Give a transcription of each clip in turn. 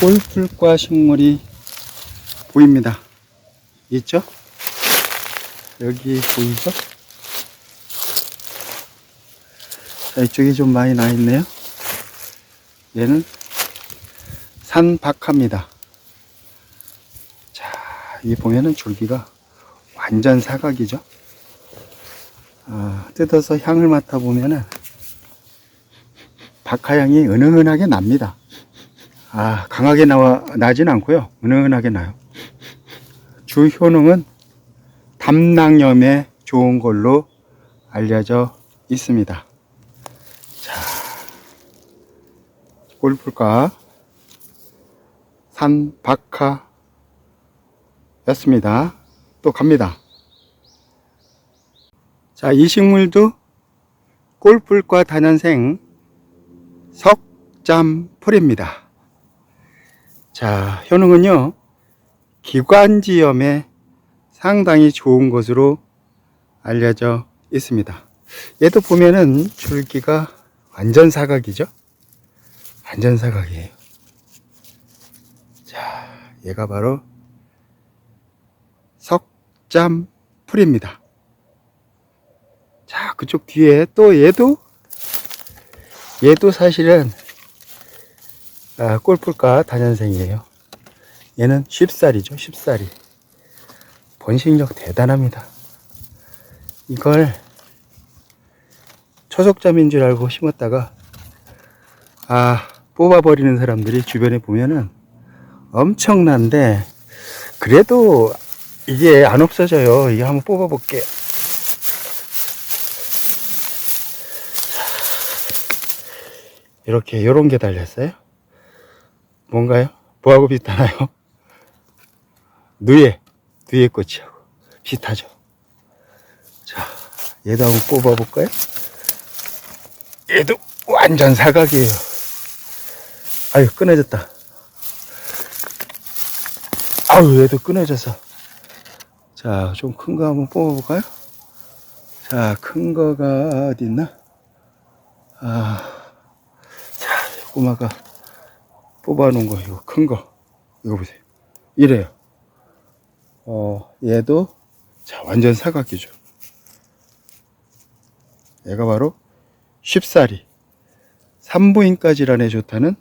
꿀풀과 식물이 보입니다. 있죠? 여기 보이죠? 자, 이쪽에 좀 많이 나 있네요. 얘는 산박하입니다. 자, 이 보면은 줄기가 완전 사각이죠. 아, 뜯어서 향을 맡아 보면은 박하향이 은은하게 납니다. 아, 강하게 나와, 나진 않고요. 은은하게 나요. 주 효능은 담낭염에 좋은 걸로 알려져 있습니다. 자, 꿀풀과 산박하였습니다. 또 갑니다. 자, 이 식물도 꿀풀과 단연생 석잠풀입니다. 자, 효능은요, 기관지염에 상당히 좋은 것으로 알려져 있습니다. 얘도 보면은 줄기가 완전 사각이죠? 완전 사각이에요. 자, 얘가 바로 석잠풀입니다. 자, 그쪽 뒤에 또 얘도 얘도 사실은 아, 꼴풀과 단연생이에요. 얘는 쉽살이죠, 쉽살이. 번식력 대단합니다. 이걸 초석잠인 줄 알고 심었다가 아 뽑아버리는 사람들이 주변에 보면은 엄청난데 그래도 이게 안 없어져요. 이게 한번 뽑아볼게요. 이렇게 요런 게 달렸어요. 뭔가요? 뭐하고 비슷하나요? 누에, 누에 꽃이하고 비슷하죠. 자, 얘도 한번 뽑아볼까요? 얘도 완전 사각이에요. 아유, 끊어졌다. 아유, 얘도 끊어져서. 자, 좀 큰 거 한번 뽑아볼까요? 자, 큰 거가 어디 있나? 아, 자, 꼬마가 뽑아놓은 거, 이거 큰 거. 이거 보세요. 이래요. 어, 얘도, 자, 완전 사각이죠. 얘가 바로 쉽사리. 산부인과 질환에 좋다는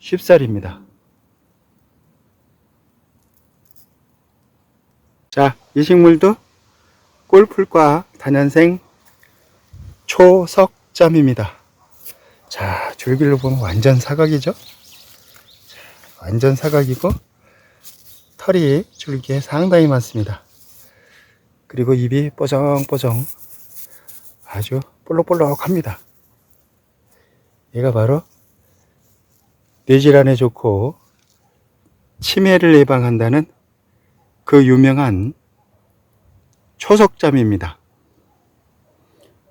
쉽사리입니다. 자, 이 식물도 꿀풀과 단연생 초석잠입니다. 자, 줄기를 보면 완전 사각이죠? 자, 완전 사각이고, 털이 줄기에 상당히 많습니다. 그리고 입이 뽀정뽀정 아주 볼록볼록합니다. 얘가 바로 뇌질환에 좋고 치매를 예방한다는 그 유명한 초석잠입니다.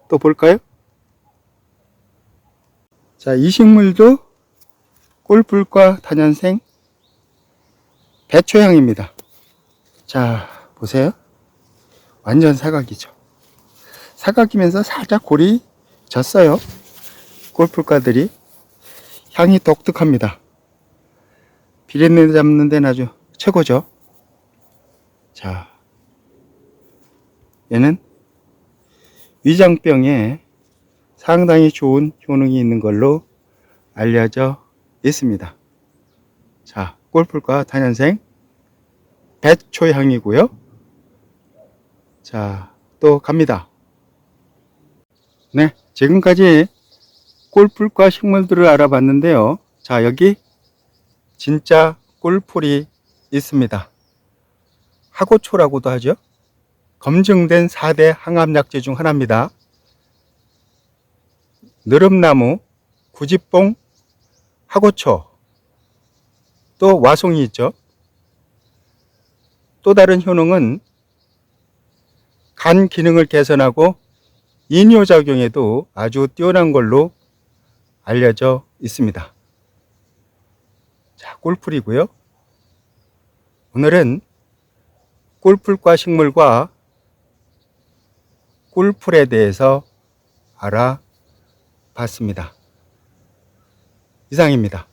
또 볼까요? 자, 이 식물도 꿀불과 단연생 배초향입니다. 자, 보세요. 완전 사각이죠. 사각이면서 살짝 골이 졌어요. 꿀풀가들이 향이 독특합니다. 비린내 잡는 데는 아주 최고죠. 자, 얘는 위장병에 상당히 좋은 효능이 있는 걸로 알려져 있습니다. 자, 꿀풀과 단연생 배초향이고요. 자, 또 갑니다. 네, 지금까지 꿀풀과 식물들을 알아봤는데요. 자, 여기 진짜 꿀풀이 있습니다. 하고초라고도 하죠. 검증된 4대 항암약재 중 하나입니다. 느릅나무, 구지뽕, 하고초, 또 와송이 있죠. 또 다른 효능은 간 기능을 개선하고 이뇨작용에도 아주 뛰어난 걸로 알려져 있습니다. 자, 꿀풀이고요. 오늘은 꿀풀과 식물과 꿀풀에 대해서 알아 봤습니다. 이상입니다.